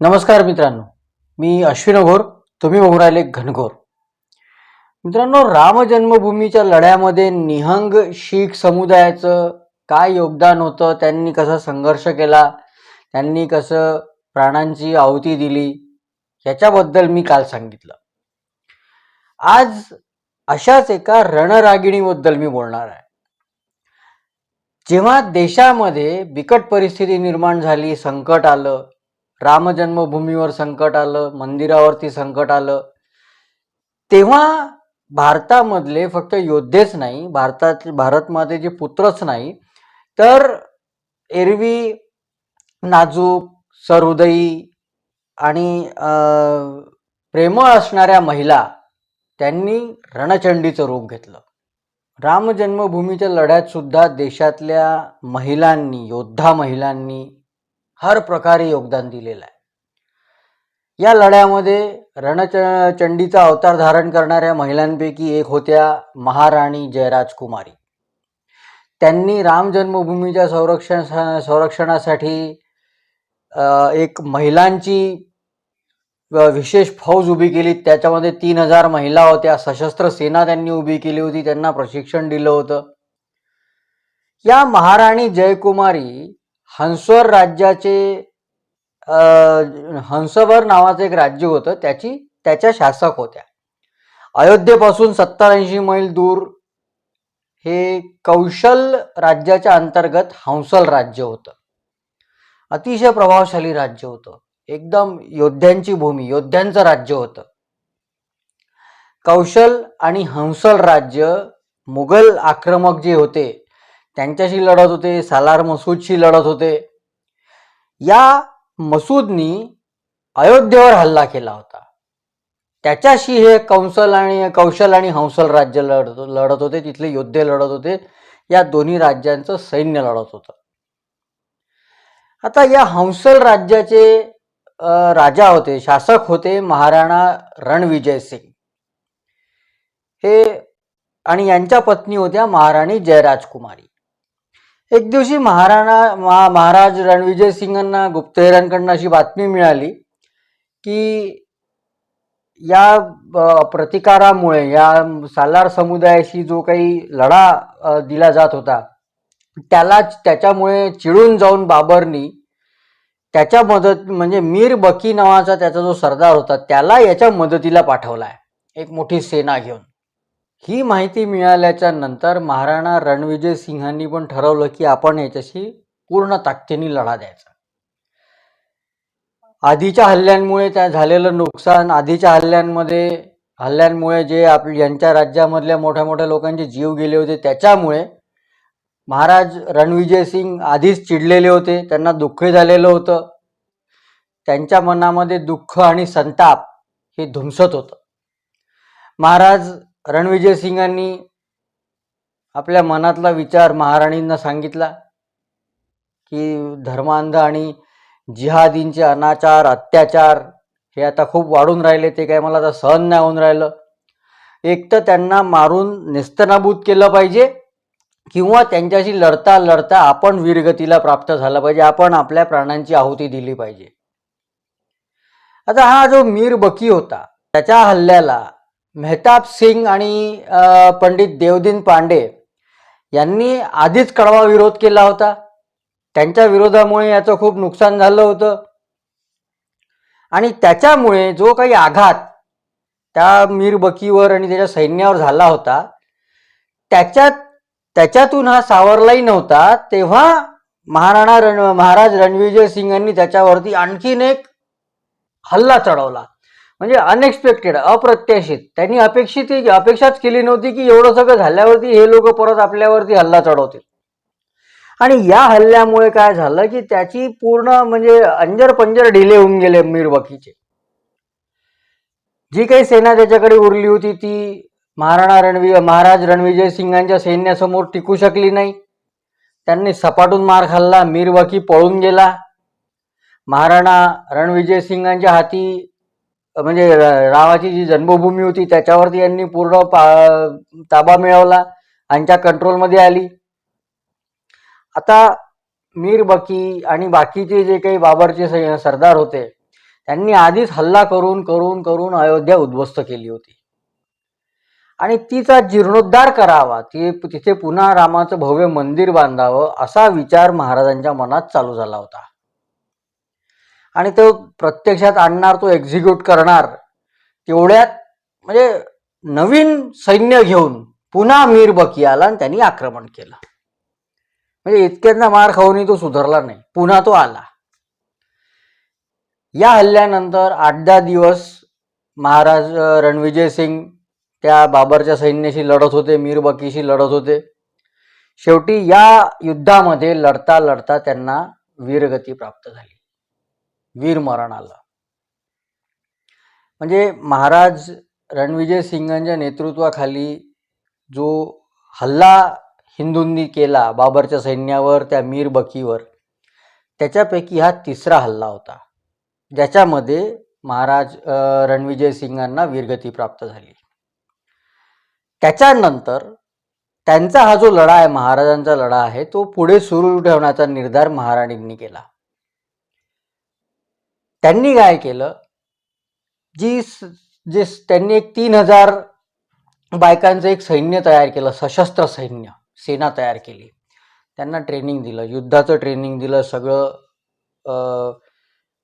नमस्कार मित्रांनो. मी अश्विन घोर तुम्ही बघून राहिले घनघोर. मित्रांनो राम जन्मभूमीच्या लढ्यामध्ये निहंग शीख समुदायाचं काय योगदान होतं त्यांनी कसा संघर्ष केला त्यांनी कसं प्राणांची आहुती दिली याच्याबद्दल मी काल सांगितलं. आज अशाच एका रणरागिणीबद्दल मी बोलणार आहे. जेव्हा देशामध्ये बिकट परिस्थिती निर्माण झाली संकट आलं रामजन्मभूमीवर संकट आलं मंदिरावरती संकट आलं. तेव्हा भारतामधले फक्त योद्धेच नाही भारतात भारतमातेचे पुत्रच नाही. तर एरवी नाजूक सहृदयी आणि प्रेमळ असणाऱ्या महिला त्यांनी रणचंडीचं रूप घेतलं. राम जन्मभूमीच्या लढ्यात सुद्धा देशातल्या महिलांनी योद्धा महिलांनी हर प्रकारे योगदान दिलेलं आहे. या लढ्यामध्ये रणच चंडीचा अवतार धारण करणाऱ्या महिलांपैकी एक होत्या महाराणी जयराजकुमारी. त्यांनी राम जन्मभूमीच्या संरक्षण संरक्षणासाठी एक महिलांची विशेष फौज उभी केली. त्याच्यामध्ये तीन हजार महिला होत्या. सशस्त्र सेना त्यांनी उभी केली होती. त्यांना प्रशिक्षण दिलं होतं. या महाराणी जयकुमारी हंसवर राज्याचे हंसवर नावाचं एक राज्य होतं. त्याची त्याच्या शासक होत्या. अयोध्येपासून सत्तर ऐंशी मैल दूर हे कौशल राज्याच्या अंतर्गत हंसल राज्य होतं. अतिशय प्रभावशाली राज्य होतं. एकदम योद्ध्यांची भूमी योद्ध्यांचं राज्य होतं. कौशल आणि हंसल राज्य मुघल आक्रमक जे होते त्यांच्याशी लढत होते सालार मसूदशी लढत होते. या मसूदनी अयोध्येवर हल्ला केला होता. त्याच्याशी हे कौशल आणि कौशल आणि हंसल राज्य लढत लढत होते तिथले योद्धे लढत होते. या दोन्ही राज्यांचं सैन्य लढत होतं. आता या हंसल राज्याचे राजा होते शासक होते महाराणा रणविजय सिंग. हे आणि यांच्या पत्नी होत्या महाराणी जयराजकुमारी. एक दिवशी महाराणा महा महाराज रणविजय सिंगांना गुप्तहेरांकडनं अशी बातमी मिळाली की या प्रतिकारामुळे या सालार समुदायाशी जो काही लढा दिला जात होता त्याला त्याच्यामुळे चिडून जाऊन बाबरनी त्याच्या मदत म्हणजे मीर बकी नावाचा त्याचा जो सरदार होता त्याला याच्या मदतीला पाठवला आहे एक मोठी सेना घेऊन. ही माहिती मिळाल्याच्या नंतर महाराणा रणविजय सिंहांनी पण ठरवलं की आपण याच्याशी पूर्ण ताकदीने लढा द्यायचा. आधीच्या हल्ल्यांमुळे त्या झालेलं नुकसान आधीच्या हल्ल्यांमध्ये हल्ल्यांमुळे जे आप यांच्या राज्यामधल्या मोठ्या मोठ्या लोकांचे जीव गेले होते त्याच्यामुळे महाराज रणविजय सिंग आधीच चिडलेले होते त्यांना दुःख झालेलं होतं. त्यांच्या मनामध्ये दुःख आणि संताप हे धुमसत होतं. महाराज रणविजय सिंगांनी आपल्या मनातला विचार महाराणींना सांगितला की धर्मांध आणि जिहादींचे अनाचार अत्याचार हे आता खूप वाढून राहिले ते काय मला आता सहन नाही होऊन राहिलं. एक तर त्यांना मारून नेस्तनाबूत केलं पाहिजे किंवा त्यांच्याशी लढता लढता आपण वीरगतीला प्राप्त झाला पाहिजे आपण आपल्या प्राणांची आहुती दिली पाहिजे. आता हा जो मीर बकी होता त्याच्या हल्ल्याला मेहताब सिंग आणि पंडित देवदीन पांडे यांनी आधीच कडवा विरोध केला होता. त्यांच्या विरोधामुळे याचं खूप नुकसान झालं होतं. आणि त्याच्यामुळे जो काही आघात त्या मीर बकीवर आणि त्याच्या सैन्यावर झाला होता त्याच्यात त्याच्यातून हा सावरलाही नव्हता. तेव्हा महाराणा रण महाराज रणविजय सिंगांनी त्याच्यावरती आणखीन एक हल्ला चढवला. म्हणजे अनएक्सपेक्टेड अप्रत्याशित. त्यांनी अपेक्षित अपेक्षाच केली नव्हती की एवढं सगळं झाल्यावरती हे लोक परत आपल्यावरती हल्ला चढवतील. आणि या हल्ल्यामुळे काय झालं की त्याची पूर्ण म्हणजे अंजर पंजर ढिले होऊन गेले मीरबकीचे. जी काही सेना त्याच्याकडे उरली होती ती महाराणा रणवी महाराज रणविजय सिंगांच्या सैन्यासमोर टिकू शकली नाही. त्यांनी सपाटून मार खाल्ला मीरबकी पळून गेला. महाराणा रणविजय सिंगांच्या हाती म्हणजे रावाची जी जन्मभूमी होती त्याच्यावरती यांनी पूर्ण पा- ताबा मिळवला यांच्या कंट्रोलमध्ये आली. आता मीर बकी आणि बाकीचे जे काही बाबरचे सरदार होते त्यांनी आधीच हल्ला करून करून करून अयोध्या उद्ध्वस्त केली होती. आणि तिचा जीर्णोद्धार करावा ती तिथे पुन्हा रामाचं भव्य मंदिर बांधावं असा विचार महाराजांच्या मनात चालू झाला होता. आणि तो प्रत्यक्षात आणणार तो एक्झिक्यूट करणार तेवढ्यात म्हणजे नवीन सैन्य घेऊन पुन्हा मीर बकी आला आणि त्यांनी आक्रमण केलं. म्हणजे इतक्यांदा मार खाऊनही तो सुधारला नाही पुन्हा तो आला. या हल्ल्यानंतर आठ दहा दिवस महाराज रणविजय सिंग त्या बाबरच्या सैन्याशी लढत होते मीर बकीशी लढत होते. शेवटी या युद्धामध्ये लढता लढता त्यांना वीरगती प्राप्त झाली. वीर मरण आलं. म्हणजे महाराज रणविजय सिंगांच्या नेतृत्वाखाली जो हल्ला हिंदूंनी केला बाबरच्या सैन्यावर त्या मीर बकीवर त्याच्यापैकी हा तिसरा हल्ला होता ज्याच्यामध्ये महाराज रणविजय सिंगांना वीरगती प्राप्त झाली. त्याच्यानंतर त्यांचा हा जो लढा आहे महाराजांचा लढा आहे तो पुढे सुरू ठेवण्याचा निर्धार महाराणींनी केला. त्यांनी काय केलं? जी जे त्यांनी एक तीन हजार बायकांचं एक सैन्य तयार केलं सशस्त्र सैन्य सेना तयार केली. त्यांना ट्रेनिंग दिलं युद्धाचं ट्रेनिंग दिलं सगळं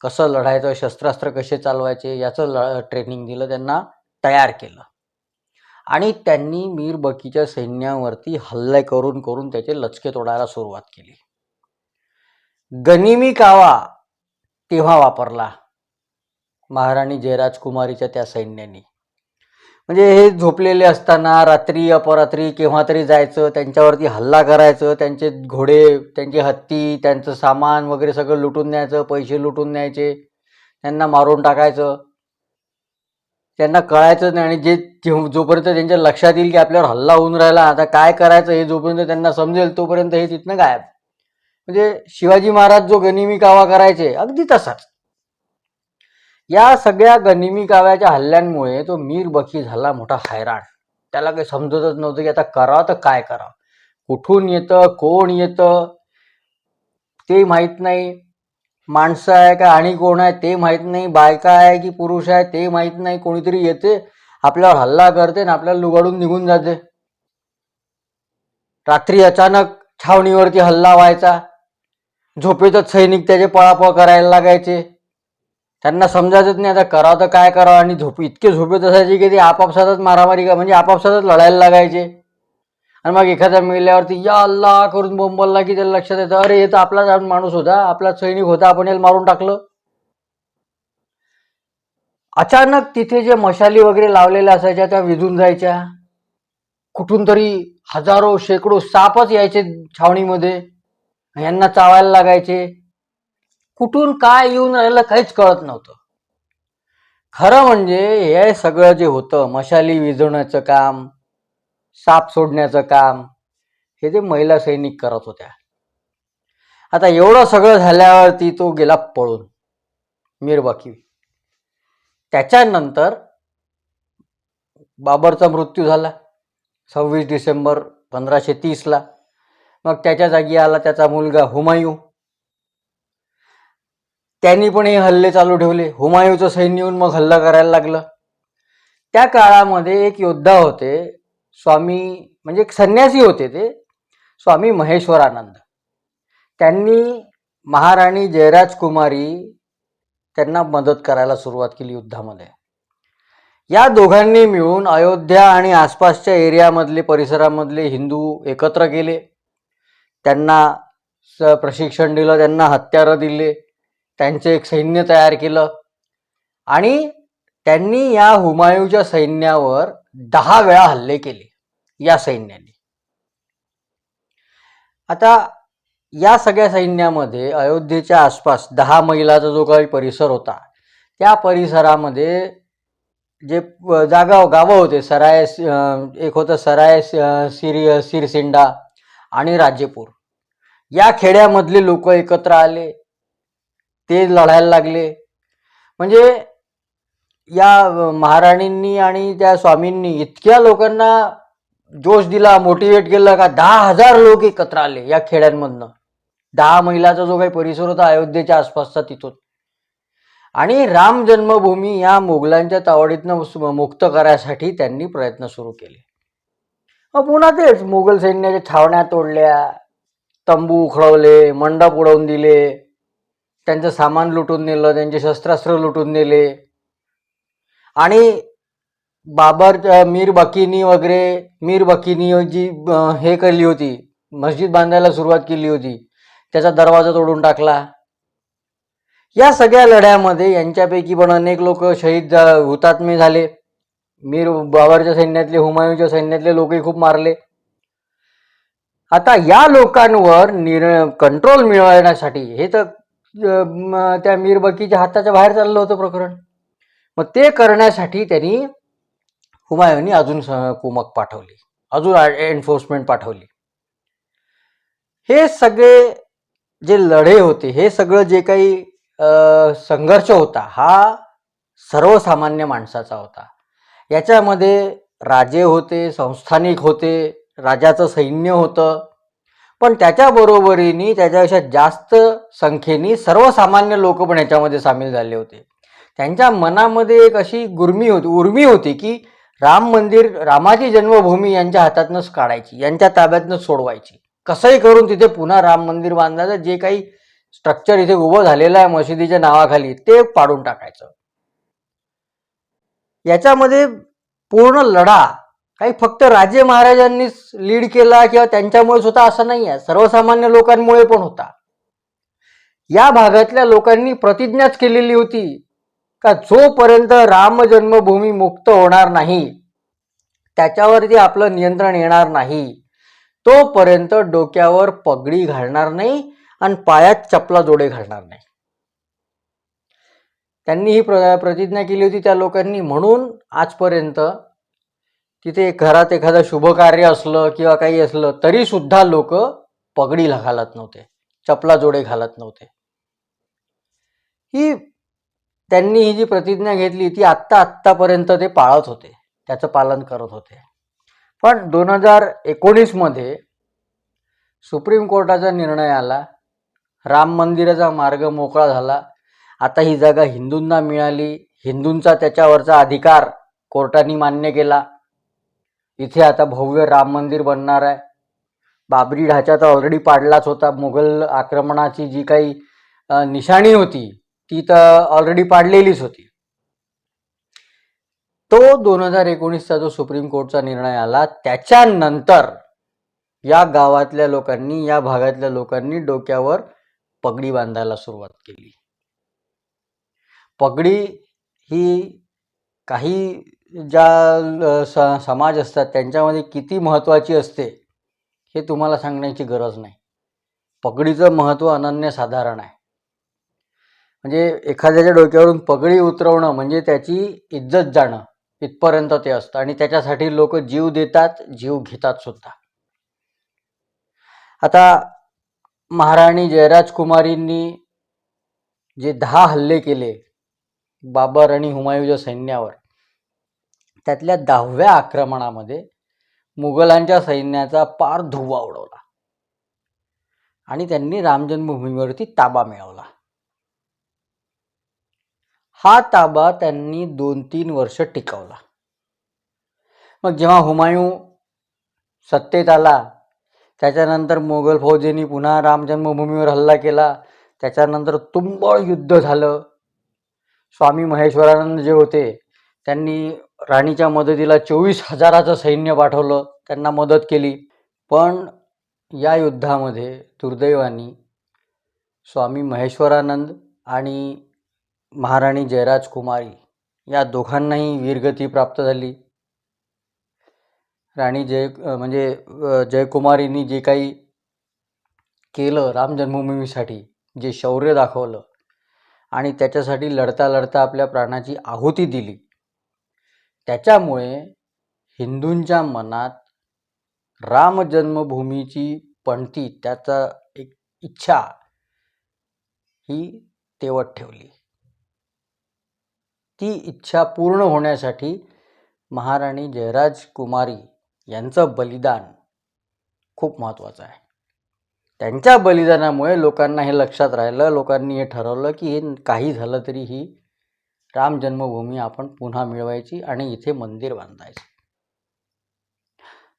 कसं लढायचं शस्त्रास्त्र कसे चालवायचे याचं ल ट्रेनिंग दिलं त्यांना तयार केलं. आणि त्यांनी मीर बकीच्या सैन्यावरती हल्ले करून करून त्याचे लचके तोडायला सुरुवात केली. गनिमी कावा तेव्हा वापरला. महाराणी जयराजकुमारीच्या त्या सैन्याने. म्हणजे हे झोपलेले असताना रात्री अपरात्री केव्हा तरी जायचं त्यांच्यावरती हल्ला करायचं त्यांचे घोडे त्यांची हत्ती त्यांचं सामान वगैरे सगळं लुटून न्यायचं पैसे लुटून न्यायचे त्यांना मारून टाकायचं. त्यांना कळायचं नाही आणि जे जेव्हा- जोपर्यंत त्यांच्या लक्षात येईल की आपल्यावर हल्ला होऊन राहिला आता काय करायचं हे जोपर्यंत त्यांना समजेल तोपर्यंत हे तिथनं गायब. म्हणजे शिवाजी महाराज जो गनिमी कावा करायचे अगदी तसाच. या सगळ्या गनिमी काव्याच्या हल्ल्यांमुळे तो मीर बकी झाला मोठा हैराण. त्याला काही समजतच नव्हतं की आता करावं तर काय करावं कुठून येतं कोण येतं ते माहीत नाही. माणसं आहे का आणि कोण आहे ते माहीत नाही. बायका आहे की पुरुष आहे ते माहीत नाही. कोणीतरी येते आपल्यावर हल्ला करते आणि आपल्याला लुगाडून निघून जाते. रात्री अचानक छावणीवरती हल्ला व्हायचा. झोपेतच सैनिक त्याचे पळापळ करायला लागायचे. त्यांना समजायचंच नाही आता करावं तर काय करावं? आणि झोप इतके झोपेत असायचे की ते आपापसातच मारामारी का म्हणजे आपापसातच लढायला लागायचे. आणि मग एखाद्या मिळल्यावरती या अल्ला करून बोंबलला की त्याला लक्षात येतं अरे हे तर आपलाच माणूस होता आपला सैनिक होता आपण याला मारून टाकलं. अचानक तिथे जे मशाली वगैरे लावलेल्या असायच्या त्या विधून जायच्या. कुठून तरी हजारो शेकडो सापच यायचे छावणीमध्ये. यांना चावायला लागायचे. कुठून काय येऊन राहिलं काहीच कळत नव्हतं. खरं म्हणजे हे सगळं जे होतं मशाली विझवण्याचं काम साप सोडण्याचं काम हे ते महिला सैनिक करत होत्या. आता एवढं सगळं झाल्यावरती तो गेला पळून मीरबाकी त्याच्यानंतर बाबरचा मृत्यू झाला. सव्वीस डिसेंबर पंधराशे तीसला. मग त्याच्या जागी आला त्याचा मुलगा हुमायूं. त्यांनी पण हे हल्ले चालू ठेवले. हुमायूंचं सैन्य येऊन मग हल्ला करायला लागलं. त्या काळामध्ये एक योद्धा होते स्वामी म्हणजे एक संन्यासी होते ते स्वामी महेश्वरानंद. त्यांनी महाराणी जयराजकुमारी त्यांना मदत करायला सुरुवात केली युद्धामध्ये. या दोघांनी मिळून अयोध्या आणि आसपासच्या एरियामधले परिसरामधले हिंदू एकत्र केले. त्यांना स प्रशिक्षण दिलं त्यांना हत्यारं दिले त्यांचे एक सैन्य तयार केलं. आणि त्यांनी या हुमायूच्या सैन्यावर दहा वेळा हल्ले केले या सैन्याने. आता या सगळ्या सैन्यामध्ये अयोध्येच्या आसपास दहा मैलाचा जो काही परिसर होता त्या परिसरामध्ये जे जागा गावं होते सराय एक होतं सराय सिरी सिरसिंडा आणि राजेपूर या खेड्यामधले लोक एकत्र आले ते लढायला लागले. म्हणजे या महाराणींनी आणि त्या स्वामींनी इतक्या लोकांना जोश दिला मोटिवेट केलं का दहा हजार लोक एकत्र आले या खेड्यांमधनं. दहा मैलाचा जो काही परिसर होता अयोध्येच्या आसपासचा तिथून. आणि राम जन्मभूमी या मोगलांच्या तावडीतनं मुक्त करायसाठी त्यांनी प्रयत्न सुरू केले. मग पुन्हा तेच मुघल सैन्याच्या छावण्या तोडल्या तंबू उखडवले मंडप उडवून दिले त्यांचं सामान लुटून नेलं त्यांचे शस्त्रास्त्र लुटून नेले. आणि बाबर मीर बकिनी वगैरे मीर बकिनी जी हे केली होती मस्जिद बांधायला सुरुवात केली होती त्याचा दरवाजा तोडून टाकला. या सगळ्या लढ्यामध्ये यांच्यापैकी पण अनेक लोक शहीद हुतात्मे झाले. मीर बाबरच्या सैन्यातले हुमायूंच्या सैन्यातले लोकही खूप मारले. आता या लोकांवर निर कंट्रोल मिळवण्यासाठी हे तर त्या मीर बकीच्या हाताच्या बाहेर चाललं होतं प्रकरण. मग ते करण्यासाठी त्यांनी हुमायूंनी अजून कुमक पाठवली. अजून एन्फोर्समेंट पाठवली. हे सगळे जे लढे होते हे सगळं जे काही संघर्ष होता हा सर्वसामान्य माणसाचा होता. याच्यामध्ये राजे होते संस्थानिक होते राजाचं सैन्य होतं. पण त्याच्या बरोबरीने त्याच्यापेक्षा जास्त संख्येने सर्वसामान्य लोक पण याच्यामध्ये सामील झाले होते. त्यांच्या मनामध्ये एक अशी गुर्मी होती उर्मी होती की राम मंदिर रामाची जन्मभूमी यांच्या हातातनंच काढायची यांच्या ताब्यातनं सोडवायची. कसंही करून तिथे पुन्हा राम मंदिर बांधायचं जे काही स्ट्रक्चर इथे उभं झालेलं आहे मशिदीच्या नावाखाली ते पाडून टाकायचं. याच्यामध्ये पूर्ण लढा काही फक्त राजे महाराजांनीच लीड केला किंवा त्यांच्यामुळेच होता असं नाही आहे. सर्वसामान्य लोकांमुळे पण होता. या भागातल्या लोकांनी प्रतिज्ञाच केलेली होती का जोपर्यंत राम जन्मभूमी मुक्त होणार नाही त्याच्यावरती आपलं नियंत्रण येणार नाही तोपर्यंत डोक्यावर पगडी घालणार नाही आणि पायात चपला जोडे घालणार नाही. त्यांनी ही प्र प्रतिज्ञा केली होती त्या लोकांनी. म्हणून आजपर्यंत तिथे घरात एखादं शुभ कार्य असलं किंवा काही असलं तरी सुद्धा लोक पगडीला घालत नव्हते. चपला जोडे घालत नव्हते. ही त्यांनी ही जी प्रतिज्ञा घेतली ती आत्ता आत्तापर्यंत ते पाळत होते. त्याचं पालन करत होते. पण दोन हजार एकोणीसमध्ये सुप्रीम कोर्टाचा निर्णय आला. राम मंदिराचा मार्ग मोकळा झाला. आता ही जागा हिंदूंना मिळाली. हिंदूंचा त्याच्यावरचा अधिकार कोर्टाने मान्य केला. इथे आता भव्य राम मंदिर बनणार आहे. बाबरी ढाचा तर ऑलरेडी पाडलाच होता. मुघल आक्रमणाची जी काही निशाणी होती ती तर ऑलरेडी पाडलेलीच होती. तो दोन हजार एकोणीसचा जो सुप्रीम कोर्टचा निर्णय आला त्याच्यानंतर या गावातल्या लोकांनी या भागातल्या लोकांनी डोक्यावर पगडी बांधायला सुरुवात केली. पगडी ही काही ज्या स समाज असतात त्यांच्यामध्ये किती महत्त्वाची असते हे तुम्हाला सांगण्याची गरज नाही. पगडीचं महत्त्व अनन्यसाधारण आहे. म्हणजे एखाद्याच्या डोक्यावरून पगडी उतरवणं म्हणजे त्याची इज्जत जाणं इथपर्यंत ते असतं आणि त्याच्यासाठी लोक जीव देतात जीव घेतात सुद्धा. आता महाराणी जयराज कुमारींनी जे दहा हल्ले केले बाबर आणि हुमायूच्या सैन्यावर. त्यातल्या दहाव्या आक्रमणामध्ये मुघलांच्या सैन्याचा पार धुव्वा उडवला. आणि त्यांनी राम जन्मभूमीवरती ताबा मिळवला. हा ताबा त्यांनी दोन तीन वर्ष टिकवला. मग जेव्हा हुमायूं सत्तेत आला त्याच्यानंतर मोगल फौजेनी पुन्हा राम जन्मभूमीवर हल्ला केला त्याच्यानंतर तुंबळ युद्ध झालं स्वामी महेश्वरानंद जे होते त्यांनी राणीच्या मदतीला चोवीस हजाराचं सैन्य पाठवलं त्यांना मदत केली. पण या युद्धामध्ये दुर्दैवानी स्वामी महेश्वरानंद आणि महाराणी जयराज कुमारी या दोघांनाही वीरगती प्राप्त झाली. राणी जय म्हणजे जयकुमारींनी जे काही केलं राम जन्मभूमीसाठी जे शौर्य दाखवलं आणि त्याच्यासाठी लढता लढता आपल्या प्राणाची आहुती दिली. त्याच्यामुळे हिंदूंच्या मनात राम जन्मभूमीची पणती त्याचा एक इच्छा ही तेवत ठेवली. ती इच्छा पूर्ण होण्यासाठी महाराणी जयराज कुमारी यांचं बलिदान खूप महत्त्वाचं आहे. त्यांच्या बलिदानामुळे लोकांना हे लक्षात राहिलं लोकांनी हे ठरवलं की हे काही झालं तरी ही राम जन्मभूमी आपण पुन्हा मिळवायची आणि इथे मंदिर बांधायचं.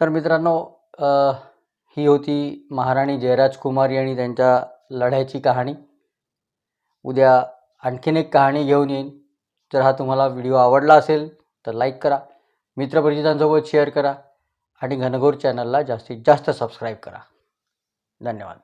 तर मित्रांनो ही होती महाराणी जयराज कुमारी आणि त्यांच्या लढ्याची कहाणी. उद्या आणखीन एक कहाणी घेऊन येईन. जर हा तुम्हाला व्हिडिओ आवडला असेल तर लाईक करा मित्रपरिचितांसोबत शेअर करा आणि घनघोर चॅनलला जास्तीत जास्त सबस्क्राईब करा. धन्यवाद